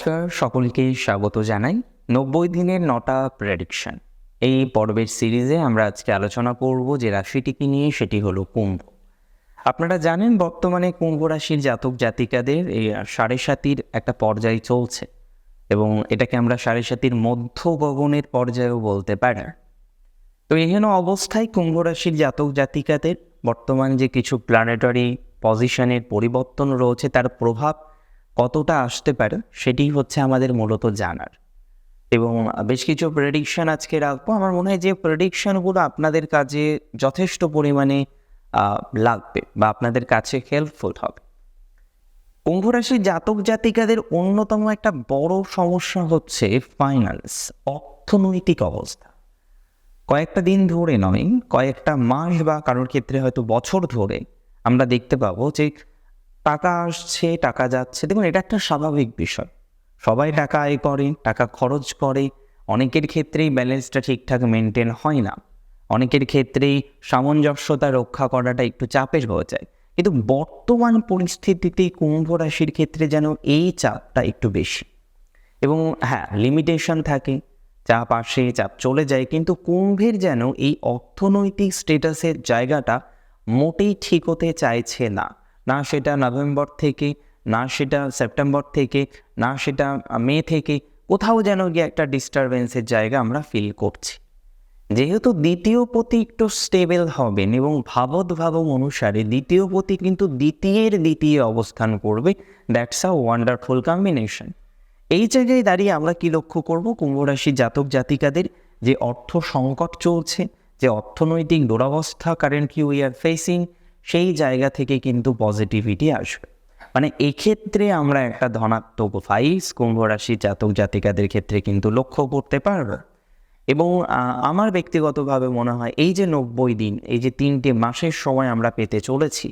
নমস্কার, সকলকে স্বাগত জানাই নব্বই দিনের নটা প্রেডিকশন এই পর্বের সিরিজে আমরা আজকে আলোচনা করব যে রাশিটিকে নিয়ে, সেটি হলো কুম্ভ। আপনারা জানেন বর্তমানে কুম্ভ রাশির জাতক জাতিকাদের এই সাড়ে সাতির একটা পর্যায় চলছে এবং এটাকে আমরা সাড়ে সাতির মধ্য গগনের পর্যায়েও বলতে পারি। তো এহেন অবস্থায় কুম্ভ রাশির জাতক জাতিকাদের বর্তমান যে কিছু প্ল্যানেটারি পজিশনের পরিবর্তন রয়েছে, তার প্রভাব কতটা আসতে পারে সেটি হচ্ছে আমাদের মূলত জানার। এবং বেশ কিছু প্রেডিকশন আজকে রাখব। আমার মনে হয় যে প্রেডিকশনগুলো আপনাদের কাজে যথেষ্ট পরিমাণে লাগবে বা আপনাদের কাছে হেল্পফুল হবে। কুম্ভ রাশির জাতক জাতিকাদের অন্যতম একটা বড় সমস্যা হচ্ছে ফাইন্যান্স অর্থনৈতিক অবস্থা। কয়েকটা দিন ধরে নয়, কয়েকটা মাস বা কারোর ক্ষেত্রে হয়তো বছর ধরে আমরা দেখতে পাবো যে টাকা আসছে, টাকা যাচ্ছে। দেখুন, এটা একটা স্বাভাবিক বিষয়। সবাই টাকা আয় করে, টাকা খরচ করে। অনেকের ক্ষেত্রেই ব্যালেন্সটা ঠিকঠাক মেনটেন হয় না। অনেকের ক্ষেত্রেই সামঞ্জস্যতা রক্ষা করাটা একটু চাপের হয়ে যায়। কিন্তু বর্তমান পরিস্থিতিতে কুম্ভ রাশির ক্ষেত্রে যেন এই চাপটা একটু বেশি। এবং হ্যাঁ লিমিটেশন থাকে, চাপ আসে, চাপ চলে যায়, কিন্তু কুম্ভের যেন এই অর্থনৈতিক স্টেটাসের জায়গাটা মোটেই ঠিক হতে চাইছে না। না সেটা নভেম্বর থেকে, না সেটা সেপ্টেম্বর থেকে, না সেটা মে থেকে, কোথাও যেন গিয়ে একটা ডিস্টারবেন্সের জায়গা আমরা ফিল করছি। যেহেতু দ্বিতীয় পতি একটু স্টেবল হবেন এবং ভাবত ভাবম অনুসারে দ্বিতীয় পতি কিন্তু দ্বিতীয়ের দ্বিতীয় অবস্থান করবে। দ্যাটস আ ওয়ান্ডারফুল কম্বিনেশন এই জায়গায় দাঁড়িয়ে আমরা কি লক্ষ্য করব? কুম্ভ রাশি জাতক জাতিকাদের যে অর্থ সংকট চলছে, যে অর্থনৈতিক দুরবস্থা কারেন্টলি উই আর ফেসিং সেই জায়গা থেকে কিন্তু পজিটিভিটি আসবে। মানে এক্ষেত্রে আমরা একটা ধনাত্মক ভাইস কুম্ভ রাশি জাতক জাতিকাদের ক্ষেত্রে কিন্তু লক্ষ্য করতে পারব। এবং আমার ব্যক্তিগতভাবে মনে হয় এই যে নব্বই দিন, এই যে তিনটে মাসের সময় আমরা পেতে চলেছি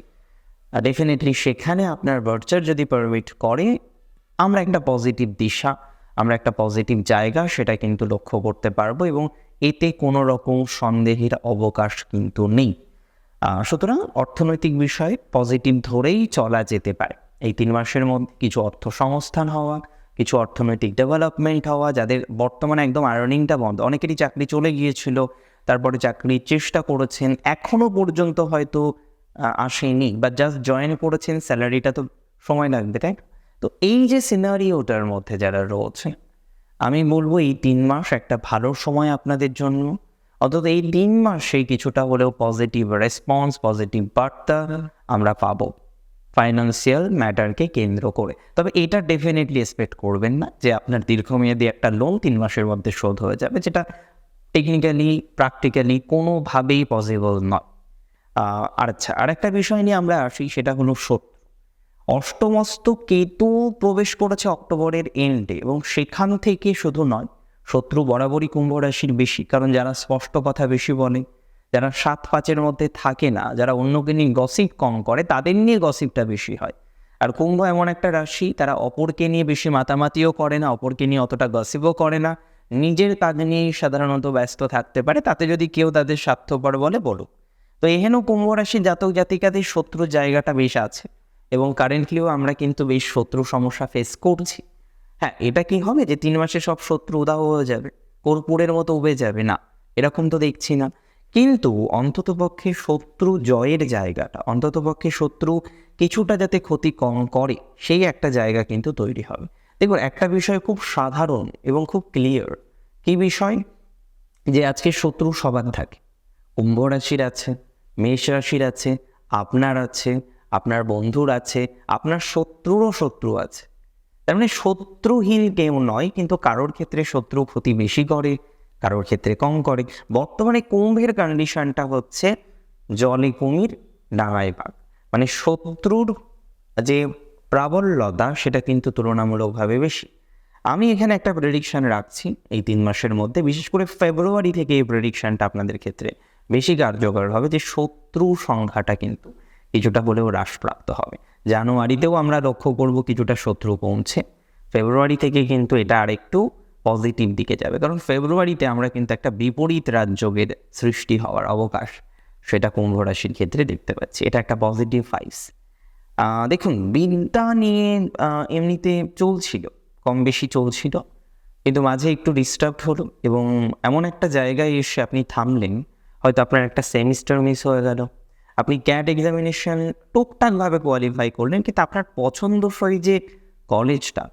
ডেফিনেটলি সেখানে আপনার ভার্চার যদি পারমিট করে, আমরা একটা পজিটিভ দিশা, আমরা একটা পজিটিভ জায়গা সেটা কিন্তু লক্ষ্য করতে পারব এবং এতে কোনো রকম সন্দেহের অবকাশ কিন্তু নেই। সুতরাং অর্থনৈতিক বিষয়ে পজিটিভ ধরেই চলা যেতে পারে। এই তিন মাসের মধ্যে কিছু অর্থ সংস্থান হওয়া, কিছু অর্থনৈতিক ডেভেলপমেন্ট হওয়া, যাদের বর্তমানে একদম আর্নিংটা বন্ধ। অনেকেরই চাকরি চলে গিয়েছিল, তারপরে চাকরির চেষ্টা করেছেন, এখনও পর্যন্ত হয়তো আসেনি বা জাস্ট জয়েন করেছেন স্যালারিটা তো সময় লাগবে, তাই তো এই যে সিনারিওটার মধ্যে যারা রয়েছে, আমি বলব এই তিন মাস একটা ভালো সময় আপনাদের জন্য। অন্তত এই তিন মাসে কিছুটা হলেও পজিটিভ রেসপন্স পজিটিভ বার্তা আমরা পাবো ফাইন্যান্সিয়াল ম্যাটারকে কেন্দ্র করে। তবে এটা ডেফিনেটলি এক্সপেক্ট করবেন না যে আপনার দীর্ঘমেয়াদী একটা লোন তিন মাসের মধ্যে শোধ হয়ে যাবে, যেটা টেকনিক্যালি প্র্যাকটিক্যালি কোনোভাবেই পসিবল নয়। আচ্ছা আরেকটা বিষয় নিয়ে আমরা আসি, সেটা হলো সত্য। অষ্টমস্ত কেতু প্রবেশ করেছে অক্টোবরের এন্ডে এবং সেখান থেকে শুধু নয় শত্রু বরাবরই কুম্ভ রাশির বেশি, কারণ যারা স্পষ্ট কথা বেশি বলে, যারা সাত পাঁচের মধ্যে থাকে না, যারা অন্যকে নিয়ে গসিপ কম করে, তাদের নিয়ে গসিপটা বেশি হয়। আর কুম্ভ এমন একটা রাশি, তারা অপরকে নিয়ে বেশি মাতামাতিও করে না, অপরকে নিয়ে অতটা গসিপও করে না। নিজের কাজ নিয়েই সাধারণত ব্যস্ত থাকতে পারে, তাতে যদি কেউ তাদের স্বার্থপর বলে, বলুক। তো এহেন কুম্ভ রাশি জাতক জাতিকাদের শত্রু জায়গাটা বেশ আছে, এবং কারেন্টলিও আমরা কিন্তু বেশ শত্রু সমস্যা ফেস করছি। হ্যাঁ এটা কি হবে যে তিন মাসে সব শত্রু উদাহ হয়ে যাবে? কর্পূরের মতো উবে যাবে। না, এরকম তো দেখছি না। কিন্তু অন্ততপক্ষে শত্রু জয়ের জায়গাটা, অন্ততপক্ষে শত্রু কিছুটা যাতে ক্ষতি কম করে, সেই একটা জায়গা কিন্তু তৈরি হবে। দেখুন, একটা বিষয় খুব সাধারণ এবং খুব ক্লিয়ার কি বিষয়? যে আজকে শত্রু সবার থাকে। কুম্ভ রাশির আছে, মেষ রাশির আছে, আপনার আছে, আপনার বন্ধুর আছে, আপনার শত্রুরও শত্রু আছে। তার মানে শত্রুহীন কেউ নয়, কিন্তু কারোর ক্ষেত্রে শত্রু ক্ষতি বেশি করে, কারোর ক্ষেত্রে কম করে। বর্তমানে কুম্ভের কন্ডিশনটা হচ্ছে জলে কুমির, ডাঙায় বাঘ। মানে শত্রুর যে প্রাবল্যতা, সেটা কিন্তু তুলনামূলকভাবে বেশি। আমি এখানে একটা প্রেডিকশন রাখছি এই তিন মাসের মধ্যে, বিশেষ করে ফেব্রুয়ারি থেকে এই প্রেডিকশানটা আপনাদের ক্ষেত্রে বেশি কার্যকর হবে যে শত্রু সংখ্যাটা কিন্তু কিছুটা হলেও হ্রাসপ্রাপ্ত হবে। জানুয়ারিতেও আমরা লক্ষ্য করব কিছুটা শত্রু কমছে। ফেব্রুয়ারি থেকে কিন্তু এটা আরেকটু পজিটিভ দিকে যাবে, কারণ ফেব্রুয়ারিতে আমরা কিন্তু একটা বিপরীত রাজযোগের সৃষ্টি হওয়ার অবকাশ, সেটা কুম্ভ রাশির ক্ষেত্রে দেখতে পাচ্ছি। এটা একটা পজিটিভ ফাইস দেখুন, বিদ্যা নিয়ে এমনিতে চলছিল কম বেশি চলছিল, কিন্তু মাঝে একটু ডিস্টার্ব হলো এবং এমন একটা জায়গায় এসে আপনি থামলেন, হয়তো আপনার একটা সেমিস্টার মিস হয়ে গেল। আপনি ক্যাট এক্সামিনেশন টুকটাকভাবে কোয়ালিফাই করলেন, কিন্তু আপনার পছন্দসই যে কলেজটা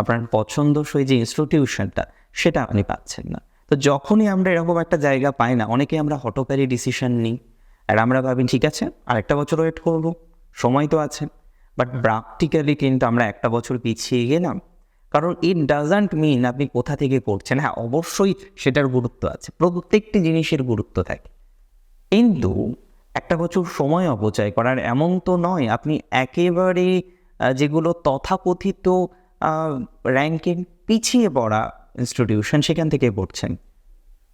আপনার পছন্দসই যে ইনস্টিটিউশনটা সেটা আপনি পাচ্ছেন না। তো যখনই আমরা এরকম একটা জায়গা পাই না অনেকে আমরা হটকারী ডিসিশন নিই। আর আমরা ভাবি, ঠিক আছে, আরেকটা বছর ওয়েট করব, সময় তো আছে। বাট প্র্যাকটিক্যালি কিন্তু আমরা একটা বছর পিছিয়ে গেলাম। কারণ ইট ডাজান্ট মিন আপনি কোথা থেকে করছেন। হ্যাঁ অবশ্যই সেটার গুরুত্ব আছে, প্রত্যেকটি জিনিসের গুরুত্ব থাকে। কিন্তু একটা বছর সময় অপচয় করার, এমন তো নয়। আপনি একেবারে যেগুলো তথাকথিত র্যাঙ্কিং পিছিয়ে পড়া ইনস্টিটিউশন সেখান থেকে পড়ছেন।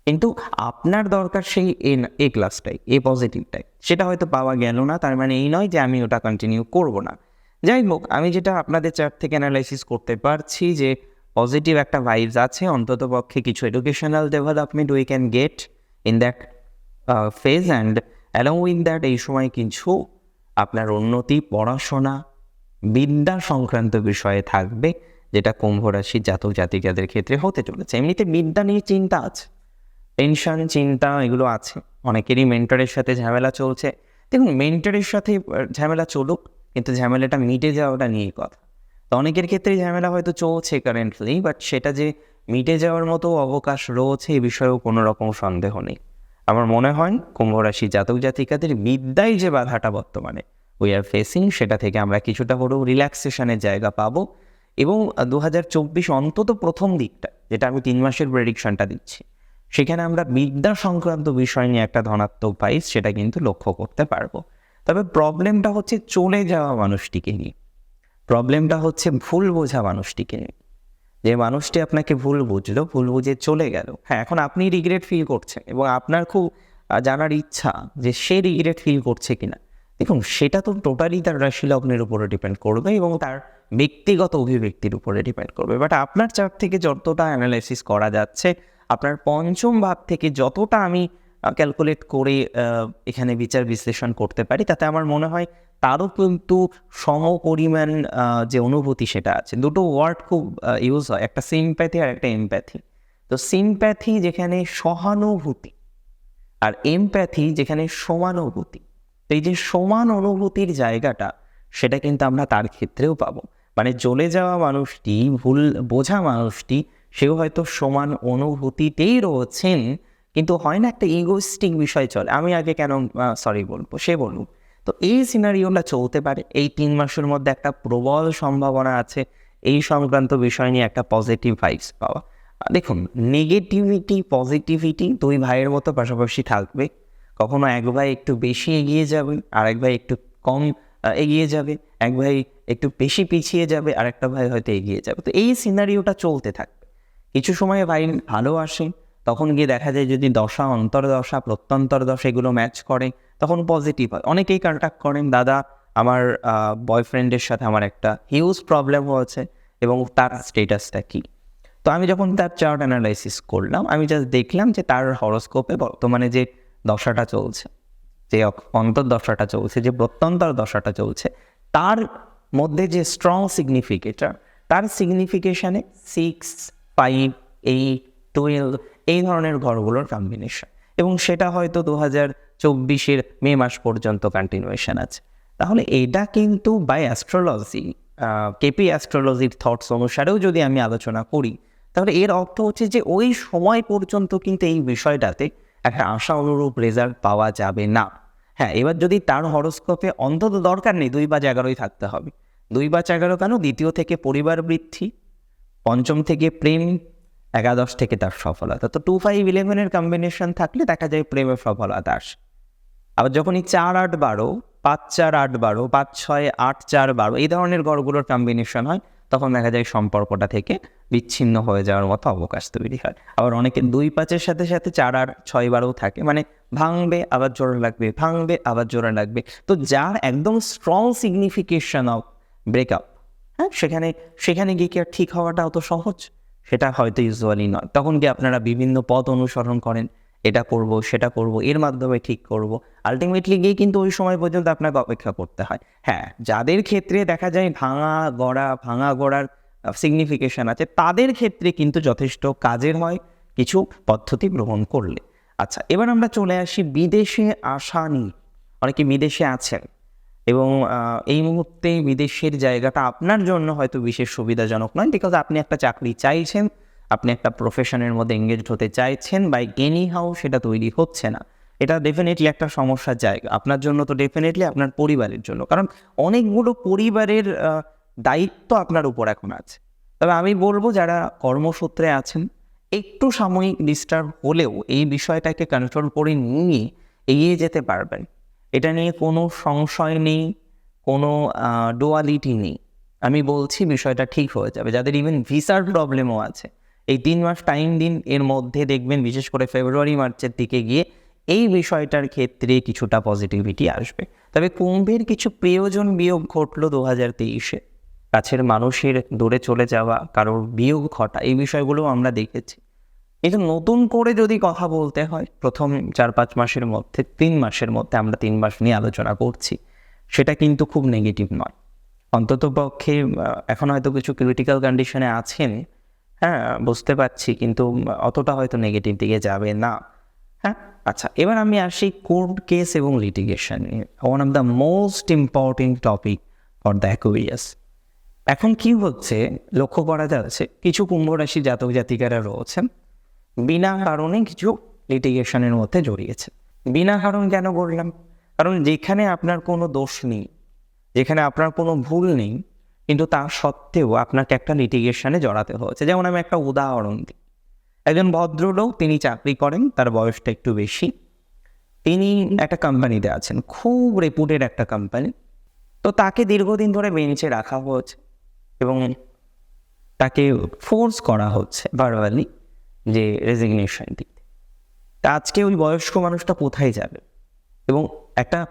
কিন্তু আপনার দরকার সেই এ এ ক্লাসটাই এ পজিটিভটাই সেটা হয়তো পাওয়া গেল না, তার মানে এই নয় যে আমি ওটা কন্টিনিউ করব না। যাই হোক, আমি যেটা আপনাদের চার্ট থেকে অ্যানালাইসিস করতে পারছি যে পজিটিভ একটা ভাইবস আছে, অন্তত পক্ষে কিছু educational development we can get in that phase and along with that এই সময় কিছু আপনার উন্নতি, পড়াশোনা, বিদ্যা সংক্রান্ত বিষয়ে থাকবে, যেটা কুম্ভ রাশির জাতক জাতিকাদের ক্ষেত্রে হতে চলেছে। এমনিতে বিদ্যা নিয়ে চিন্তা আছে টেনশন চিন্তা এগুলো আছে। অনেকেরই মেন্টরের সাথে ঝামেলা চলছে। দেখুন মেন্টরের সাথে ঝামেলা চলুক, কিন্তু ঝামেলাটা মিটে যাওয়াটা নিয়ে কথা। তো অনেকের ক্ষেত্রে ঝামেলা হয়তো চলছে কারেন্টলি বাট সেটা যে মিটে যাওয়ার মতো অবকাশ রয়েছে এই বিষয়েও কোনো রকম সন্দেহ নেই। আমার মনে হয় কুম্ভ রাশি জাতক জাতিকাদের বিদ্যায় যে বাধাটা বর্তমানে উই আর ফেসিং সেটা থেকে আমরা কিছুটা হলেও রিল্যাক্সেশনের জায়গা পাবো এবং দু চব্বিশ অন্তত প্রথম দিকটা, যেটা আমি তিন মাসের প্রেডিকশনটা দিচ্ছি, সেখানে আমরা বিদ্যা সংক্রান্ত বিষয় নিয়ে একটা ধনাত্মক ভাইস সেটা কিন্তু লক্ষ্য করতে পারব। তবে প্রবলেমটা হচ্ছে চলে যাওয়া মানুষটিকে নিয়ে প্রবলেমটা হচ্ছে ভুল বোঝা মানুষটিকে নিয়ে। যে মানুষটি আপনাকে ভুল বুঝলো, ভুল বুঝে চলে গেল। হ্যাঁ এখন আপনি রিগ্রেট ফিল করছেন এবং আপনার খুব জানার ইচ্ছা যে সে রিগ্রেট ফিল করছে কিনা। দেখুন, সেটা তো টোটালি তার রাশি লগ্নের উপরে ডিপেন্ড করবে এবং তার ব্যক্তিগত অভিব্যক্তির উপরে ডিপেন্ড করবে। বাট আপনার চার থেকে যতটা অ্যানালাইসিস করা যাচ্ছে, আপনার পঞ্চম ভাব থেকে যতটা আমি ক্যালকুলেট করে এখানে বিচার বিশ্লেষণ করতে পারি। তাতে আমার মনে হয় তারও কিন্তু সম পরিমাণ যে অনুভূতি সেটা আছে। দুটো ওয়ার্ড খুব ইউজ হয়, একটা সিম্প্যাথি আর একটা এমপ্যাথি তো সিম্প্যাথি যেখানে সহানুভূতি আর এমপ্যাথি যেখানে সমানুভূতি। তো এই যে সমান অনুভূতির জায়গাটা, সেটা কিন্তু আমরা তার ক্ষেত্রেও পাবো। মানে চলে যাওয়া মানুষটি, ভুল বোঝা মানুষটি, সেও হয়তো সমান অনুভূতিতেই রয়েছেন কিন্তু হয় না একটা ইগোস্টিক বিষয় চলে। আমি আগে কেন সরি বলব, সে বলুক। তো এই সিনারিওটা চলতে পারে। এই তিন মাসের মধ্যে একটা প্রবল সম্ভাবনা আছে। এই সংক্রান্ত বিষয় নিয়ে একটা পজিটিভ ভাইবস পাওয়া। দেখুন নেগেটিভিটি পজিটিভিটি দুই ভাইয়ের মতো পাশাপাশি থাকবে। কখনো এক ভাই একটু বেশি এগিয়ে যাবে আর এক ভাই একটু কম এগিয়ে যাবে। এক ভাই একটু বেশি পিছিয়ে যাবে আর একটা ভাই হয়তো এগিয়ে যাবে। তো এই সিনারিওটা চলতে থাকবে। কিছু সময় ভাই ভালো আসে তখন গিয়ে দেখা যায় যদি দশা, অন্তর্দশা প্রত্যন্তর দশা এগুলো ম্যাচ করে, তখন পজিটিভ হয়। অনেকেই কন্ট্যাক্ট করেন, দাদা, আমার বয়ফ্রেন্ডের সাথে আমার একটা হিউজ প্রবলেম হয়েছে এবং তার স্টেটাসটা কী? তো আমি যখন তার চার্ট অ্যানালাইসিস করলাম, আমি জাস্ট দেখলাম যে তার হরস্কোপে বর্তমানে যে দশাটা চলছে, যে অন্তর্দশাটা চলছে, যে প্রত্যন্তর দশাটা চলছে, তার মধ্যে যে স্ট্রং সিগনিফিকেটার তার সিগনিফিকেশানে সিক্স ফাইভ এইট টুয়েলভ এই ধরনের ঘরগুলোর কম্বিনেশন এবং সেটা হয়তো দু হাজার চব্বিশের মে মাস পর্যন্ত কন্টিনিউয়েশন আছে। তাহলে এটা কিন্তু বাই অ্যাস্ট্রোলজি কেপি অ্যাস্ট্রোলজির থটস অনুসারেও যদি আমি আলোচনা করি, তাহলে এর অর্থ হচ্ছে যে ওই সময় পর্যন্ত কিন্তু এই বিষয়টাতে একটা আশা অনুরূপ রেজাল্ট পাওয়া যাবে না। হ্যাঁ এবার যদি তার হরস্কোপে অন্তত দরকার নেই, দুই বা এগারোই থাকতে হবে। দুই বা এগারো কেন? দ্বিতীয় থেকে পরিবার বৃদ্ধি, পঞ্চম থেকে প্রেম একাদশ থেকে তার সফলতা। তো টু ফাইভ ইলেভেনের কম্বিনেশন থাকলে দেখা যায় প্রেমের সফলতা আসে। আবার যখনই চার আট বারো, পাঁচ চার আট বারো, পাঁচ ছয় আট চার বারো এই ধরনের গড়গুলোর কম্বিনেশন হয়, তখন দেখা যায় সম্পর্কটা থেকে বিচ্ছিন্ন হয়ে যাওয়ার মতো অবকাশ তৈরি হয়। আবার অনেকে দুই পাঁচের সাথে সাথে চার আর ছয় বারও থাকে মানে ভাঙবে, আবার জোরে লাগবে, ভাঙবে, আবার জোরে লাগবে। তো যার একদম স্ট্রং সিগনিফিকেশন অফ ব্রেকআপ হ্যাঁ সেখানে সেখানে গিয়ে কি আর ঠিক হওয়াটা অত সহজ? সেটা হয়তো ইউজুয়ালি নয়। তখন কি আপনারা বিভিন্ন পথ অনুসরণ করেন? এটা করব, সেটা করব, এর মাধ্যমে ঠিক করব। আলটিমেটলি গিয়ে কিন্তু ওই সময় পর্যন্ত আপনাকে অপেক্ষা করতে হয়। হ্যাঁ যাদের ক্ষেত্রে দেখা যায় ভাঙা গড়া, ভাঙা গড়ার সিগনিফিকেশন আছে, তাদের ক্ষেত্রে কিন্তু যথেষ্ট কাজের হয় কিছু পদ্ধতি গ্রহণ করলে। আচ্ছা এবার আমরা চলে আসি বিদেশে আসা নিয়ে। অনেকে বিদেশে আছেন। এবং এই মুহূর্তে বিদেশের জায়গাটা আপনার জন্য হয়তো বিশেষ সুবিধাজনক নয় বিকজ আপনি একটা চাকরি চাইছেন, আপনি একটা প্রফেশনের মধ্যে এঙ্গেজড হতে চাইছেন বাই এনি হাউ সেটা তৈরি হচ্ছে না। এটা ডেফিনেটলি একটা সমস্যার জায়গা। আপনার জন্য তো ডেফিনেটলি আপনার পরিবারের জন্য। কারণ অনেকগুলো পরিবারের দায়িত্ব আপনার উপর এখন আছে। তবে আমি বলব, যারা কর্মসূত্রে আছেন, একটু সাময়িক ডিস্টার্ব হলেও এই বিষয়টাকে কন্ট্রোল করে নিয়ে এগিয়ে যেতে পারবেন। এটা নিয়ে কোনো সংশয় নেই, কোনো ডোয়ালিটি নেই। আমি বলছি বিষয়টা ঠিক হয়ে যাবে। যাদের ইভেন ভিসার প্রবলেমও আছে, এই তিন মাস টাইম দিন, এর মধ্যে দেখবেন বিশেষ করে ফেব্রুয়ারি মার্চের দিকে গিয়ে এই বিষয়টার ক্ষেত্রে কিছুটা পজিটিভিটি আসবে। তবে কুম্ভের কিছু প্রিয়জন বিয়োগ ঘটলো দু হাজার তেইশে। কাছের মানুষের দূরে চলে যাওয়া, কারোর বিয়োগ ঘটা, এই বিষয়গুলো আমরা দেখেছি। কিন্তু নতুন করে যদি কথা বলতে হয়, প্রথম চার পাঁচ মাসের মধ্যে, তিন মাসের মধ্যে আমরা তিন মাস নিয়ে আলোচনা করছি, সেটা কিন্তু খুব নেগেটিভ নয়। অন্তত পক্ষে এখন হয়তো কিছু ক্রিটিক্যাল কন্ডিশনে আছেন হ্যাঁ বুঝতে পারছি, কিন্তু অতটা হয়তো নেগেটিভ দিকে যাবে না। হ্যাঁ আচ্ছা এবার আমি আসি কোর্ট কেস এবং litigation one of the most important topic for the অ্যাকুইয়াস এখন কি হচ্ছে, লক্ষ্য করা যাচ্ছে, কিছু কুম্ভ রাশি জাতক জাতিকারা রয়েছেন বিনা কারণে কিছু লিটিগেশনের মধ্যে জড়িয়েছে। বিনা কারণ কেন বললাম কারণ যেখানে আপনার কোনো দোষ নেই, যেখানে আপনার কোনো ভুল নেই, কিন্তু তা সত্ত্বেও আপনাকে একটা লিটিগেশনে জড়াতে হয়েছে। যেমন আমি একটা উদাহরণ দিই। একজন ভদ্রলোক, তিনি চাকরি করেন, তার বয়সটা একটু বেশি। তিনি একটা কোম্পানিতে আছেন, খুব রেপুটেড একটা কোম্পানি তো তাকে দীর্ঘদিন ধরে বেঞ্চে রাখা হয়েছে এবং তাকে ফোর্স করা হচ্ছে ভার্বালি যে রেজিগনেশন দিতে। তা আজকে ওই বয়স্ক মানুষটা কোথায় যাবে? এবং একটা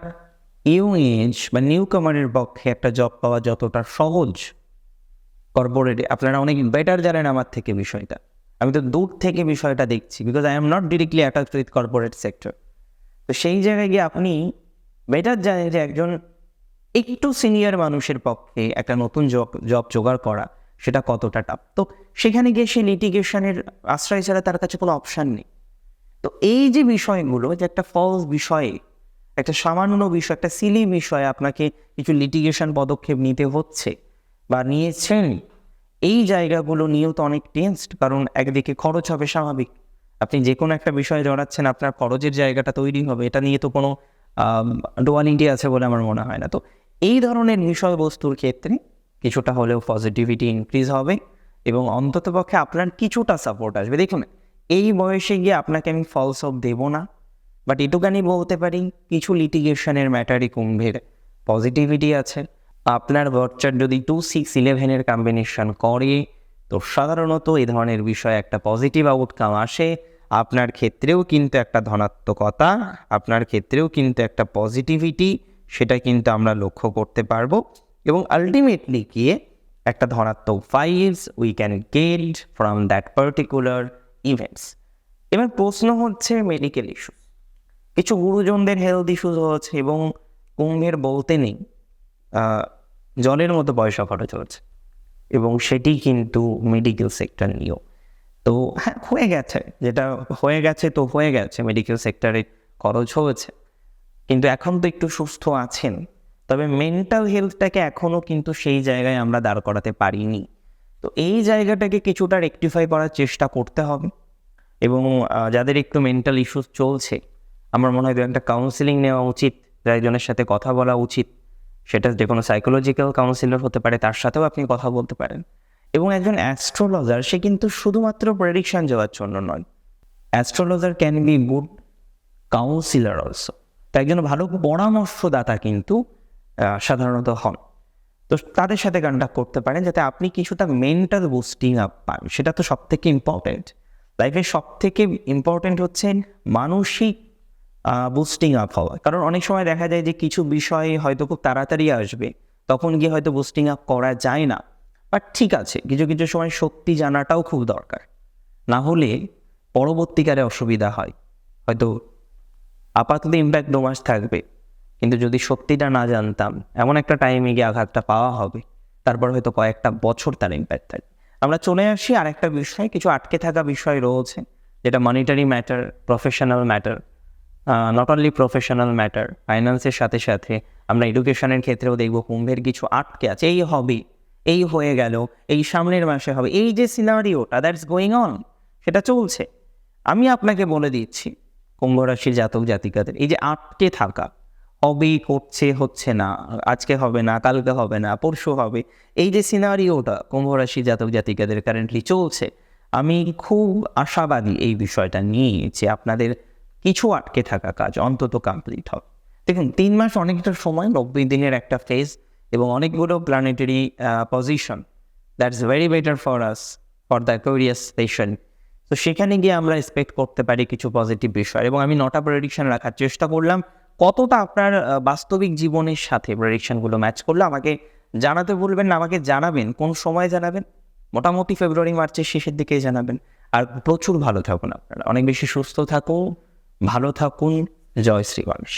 ইয়ং এজ বা নিউ কামারের পক্ষে একটা জব পাওয়া যতটা সহজ কর্পোরেটে আপনারা অনেক বেটার জানেন আমার থেকে বিষয়টা। আমি তো দূর থেকে বিষয়টা দেখছি because I am not directly attach with corporate sector তো সেই জায়গায় গিয়ে আপনি বেটার জানেন যে একজন একটু সিনিয়র মানুষের পক্ষে একটা নতুন জব জব জোগাড় করা সেটা কতটা টাফ তো সেখানে গিয়ে সে লিটিগেশনের আশ্রয় ছাড়া তার কাছে কোনো অপশান নেই। তো এই যে বিষয়গুলো, যে একটা ফলস বিষয়ে, একটা সামান্য বিষয়, একটা সিলি বিষয়ে আপনাকে কিছু লিটিগেশন পদক্ষেপ নিতে হচ্ছে বা নিয়েছেন, এই জায়গাগুলো নিয়েও তো অনেক টেন্সড কারণ একদিকে খরচ হবে স্বাভাবিক। আপনি যে কোনো একটা বিষয়ে জড়াচ্ছেন, আপনার খরচের জায়গাটা তৈরি হবে। এটা নিয়ে তো কোনো ডোয়ালিটি আছে বলে আমার মনে হয় না। তো এই ধরনের বিষয়বস্তুর ক্ষেত্রে কিছুটা হলেও পজিটিভিটি ইনক্রিজ হবে এবং অন্ততপক্ষে আপনার কিছুটা সাপোর্ট আসবে। দেখুন, এই বয়সে গিয়ে আপনাকে আমি ফলস অফ দেবো না বাট এটুকানি বলতে পারি, কিছু লিটিগেশনের ম্যাটারই কুম্ভের পজিটিভিটি আছে। আপনার বচ্চার যদি টু সিক্স ইলেভেনের কম্বিনেশন করে, তো সাধারণত এই ধরনের বিষয়ে একটা পজিটিভ আউটকাম আসে। আপনার ক্ষেত্রেও কিন্তু একটা ধনাত্মকতা, আপনার ক্ষেত্রেও কিন্তু একটা পজিটিভিটি সেটা কিন্তু আমরা লক্ষ্য করতে পারব। এবং আলটিমেটলি গিয়ে একটা ধনাত্মক files we can get from that particular events এবার প্রশ্ন হচ্ছে মেডিকেল ইস্যু কিছু গুরুজনদের হেলথ ইস্যুস হচ্ছে এবং কুম্ভের বলতে নেই জলের মতো পয়সা খরচ হচ্ছে এবং সেটি কিন্তু মেডিকেল সেক্টর নিয়েও। তো হ্যাঁ হয়ে গেছে, যেটা হয়ে গেছে তো হয়ে গেছে মেডিকেল সেক্টরে খরচ হয়েছে। কিন্তু এখন তো একটু সুস্থ আছেন। তবে মেন্টাল হেলথটাকে এখনও কিন্তু সেই জায়গায় আমরা দাঁড় করাতে পারিনি। তো এই জায়গাটাকে কিছুটা রেকটিফাই করার চেষ্টা করতে হবে এবং যাদের একটু মেন্টাল ইস্যুস চলছে, আমার মনে হয় দু একটা কাউন্সিলিং নেওয়া উচিত একজনের সাথে কথা বলা উচিত, সেটা যে কোনো সাইকোলজিক্যাল কাউন্সিলর হতে পারে, তার সাথেও আপনি কথা বলতে পারেন। এবং একজন অ্যাস্ট্রোলজার সে কিন্তু শুধুমাত্র প্রেডিকশন যাওয়ার জন্য নয় astrologer can be good counsellor also তো একজন ভালো পরামর্শদাতা কিন্তু সাধারণত হন। তো তাদের সাথে কন্ট্যাক্ট করতে পারেন যাতে আপনি কিছুটা মেন্টাল বুস্টিং আপ পান। সেটা তো সব থেকে ইম্পর্টেন্ট লাইফের সব থেকে ইম্পর্টেন্ট হচ্ছে মানসিক বুস্টিং আপ হওয়া। কারণ অনেক সময় দেখা যায় যে কিছু বিষয় হয়তো খুব তাড়াতাড়ি আসবে, তখন গিয়ে হয়তো বুস্টিং আপ করা যায় না। বাট ঠিক আছে, কিছু কিছু সময় সত্যি জানাটাও খুব দরকার। না হলে পরবর্তীকালে অসুবিধা হয়। হয়তো আপাতত ইম্প্যাক্ট দু মাস থাকবে। কিন্তু যদি সত্যিটা না জানতাম, এমন একটা টাইমে গিয়ে আঘাতটা পাওয়া হবে, তারপর হয়তো কয়েকটা বছর তার ইম্প্যাক্ট থাকবে। আমরা চলে আসি আর একটা বিষয়, কিছু আটকে থাকা বিষয় রয়েছে, যেটা monetary matter professional matter not only professional matter ফাইন্যান্সের সাথে সাথে আমরা এডুকেশনের ক্ষেত্রেও দেখব কুম্ভের কিছু আটকে আছে। এই হবে এই হয়ে গেল, এই সামনের মাসে হবে, এই যে সিনারিওটা দ্যাটস গোয়িং অন সেটা চলছে। আমি আপনাকে বলে দিচ্ছি, কুম্ভ রাশির জাতক জাতিকাদের, এই যে আটকে থাকা হবেই করছে, হচ্ছে না, আজকে হবে না, কালকে হবে না, পরশু হবে। এই যে সিনারিওটা কুম্ভ রাশি জাতক জাতিকাদের কারেন্টলি চলছে, আমি খুব আশাবাদী এই বিষয়টা নিয়ে যে আপনাদের কিছু আটকে থাকা কাজ অন্তত কমপ্লিট হবে। দেখুন, তিন মাস অনেকটা সময়, নব্বই দিনের একটা ফেজ এবং অনেকগুলো planetary position that's very better for us for the curious patient তো সেখানে গিয়ে আমরা এক্সপেক্ট করতে পারি কিছু পজিটিভ বিষয় এবং আমি নটা প্রেডিকশন রাখার চেষ্টা করলাম। কতটা আপনার বাস্তবিক জীবনের সাথে প্রেডিকশনগুলো ম্যাচ করল আমাকে জানাতে বলবেন না, আমাকে জানাবেন, কোন সময় জানাবেন? মোটামুটি ফেব্রুয়ারি মার্চের শেষের দিকে জানাবেন। আর প্রচুর ভালো থাকুন আপনারা। অনেক বেশি সুস্থ থাকুন, ভালো থাকুন। জয় শ্রী গণেশ।